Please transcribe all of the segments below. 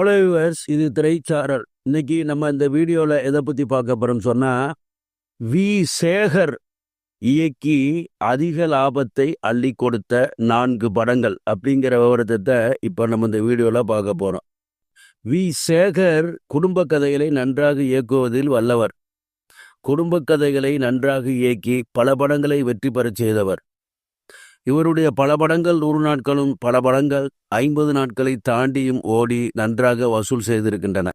Hello viewers இது திரைச்சாரல் இன்னைக்கு நம்ம இந்த வீடியோவில் எதை பற்றி பார்க்க போகிறோம் சொன்னால் வி. சேகர் இயக்கி அதிக லாபத்தை அள்ளி கொடுத்த நான்கு படங்கள் அப்படிங்கிற விவரத்தை இப்போ நம்ம இந்த வீடியோவில் பார்க்க போகிறோம் வி. சேகர் குடும்ப கதைகளை நன்றாக இயக்குவதில் வல்லவர். குடும்ப கதைகளை நன்றாக இயக்கி பல படங்களை வெற்றி பெறச் செய்தவர். இவருடைய பல படங்கள் நூறு நாட்களும் பல படங்கள் ஐம்பது நாட்களை தாண்டியும் ஓடி நன்றாக வசூல் செய்திருக்கின்றன.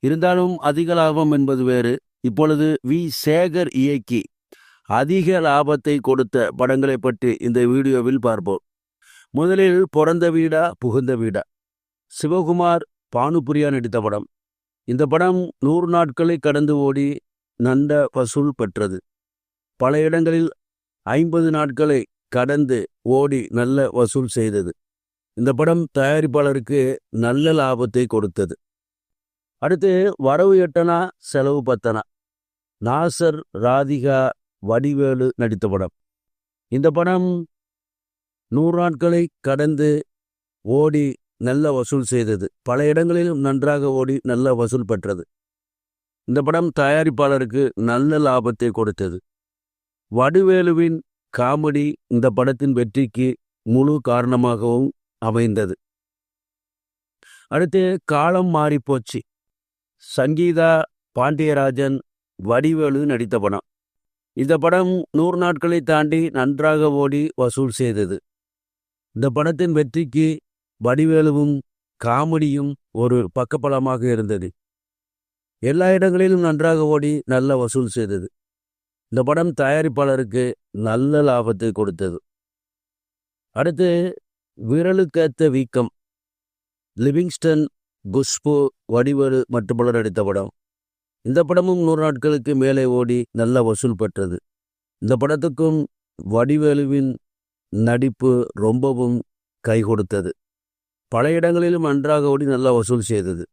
இருந்தாலும் அதிக லாபம் என்பது வேறு. இப்பொழுது வி. சேகர் இயக்கி அதிக லாபத்தை கொடுத்த படங்களை பற்றி இந்த வீடியோவில் பார்ப்போம். முதலில் பிறந்த வீடா புகுந்த வீடா? சிவகுமார் பானுபுரியா நடித்த படம். இந்த படம் நூறு நாட்களை கடந்து ஓடி நந்த வசூல் பெற்றது. பல இடங்களில் ஐம்பது நாட்களை கடந்து ஓடி நல்ல வசூல் செய்தது. இந்த படம் தயாரிப்பாளருக்கு நல்ல லாபத்தை கொடுத்தது. அடுத்து வரவு எட்டனா செலவு பத்தனா. நாசர் ராதிகா வடிவேலு நடித்த படம். இந்த படம் நூறு நாட்களை கடந்து ஓடி நல்ல வசூல் செய்தது. பல இடங்களிலும் நன்றாக ஓடி நல்ல வசூல் பெற்றது. இந்த படம் தயாரிப்பாளருக்கு நல்ல லாபத்தை கொடுத்தது. வடிவேலுவின் காமெடி இந்த படத்தின் வெற்றிக்கு முழு காரணமாகவும் அமைந்தது. அடுத்து காலம் மாறிப்போச்சு. சங்கீதா பாண்டியராஜன் வடிவேலு நடித்த படம். இந்த படம் நூறு நாட்களை தாண்டி நன்றாக ஓடி வசூல் செய்தது. இந்த படத்தின் வெற்றிக்கு வடிவேலுவும் காமெடியும் ஒரு பக்கப்பலமாக இருந்தது. எல்லா இடங்களிலும் நன்றாக ஓடி நல்ல வசூல் செய்தது. இந்த படம் தயாரிப்பாளருக்கு நல்ல லாபத்தை கொடுத்தது. அடுத்து விரலுக்கேத்த வீக்கம். லிவிங்ஸ்டன் குஷ்பு வடிவேலு மற்றும் பலர் நடித்த படம். இந்த படமும் நூறு நாட்களுக்கு மேலே ஓடி நல்ல வசூல் பெற்றது. இந்த படத்துக்கும் வடிவேலுவின் நடிப்பு ரொம்பவும் கை கொடுத்தது. பல இடங்களிலும் அன்றாக ஓடி நல்ல வசூல் செய்தது.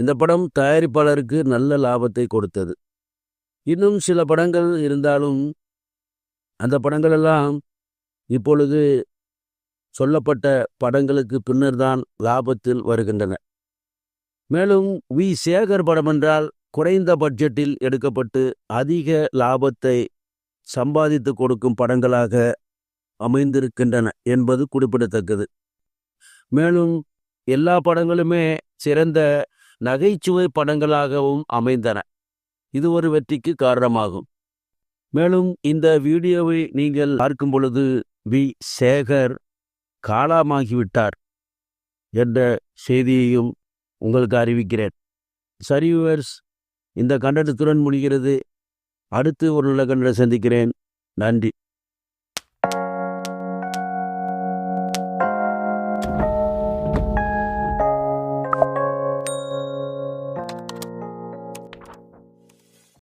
இந்த படம் தயாரிப்பாளருக்கு நல்ல லாபத்தை கொடுத்தது. இன்னும் சில படங்கள் இருந்தாலும் அந்த படங்களெல்லாம் இப்பொழுது சொல்லப்பட்ட படங்களுக்கு பின்னர் தான் லாபத்தில் வருகின்றன. மேலும் வி. சேகர் படம் என்றால் குறைந்த பட்ஜெட்டில் எடுக்கப்பட்டு அதிக லாபத்தை சம்பாதித்து கொடுக்கும் படங்களாக அமைந்திருக்கின்றன என்பது குறிப்பிடத்தக்கது. மேலும் எல்லா படங்களுமே சிறந்த நகைச்சுவை படங்களாகவும் அமைந்தன. இது ஒரு வெற்றிக்கு காரணமாகும். மேலும் இந்த வீடியோவை நீங்கள் பார்க்கும் பொழுது வி. சேகர் காலாமாகிவிட்டார் என்ற செய்தியையும் உங்களுக்கு அறிவிக்கிறேன். சரி இந்த கண்டனத்துடன் முடிகிறது. அடுத்து ஒரு நல்ல கண்டனை சந்திக்கிறேன். நன்றி.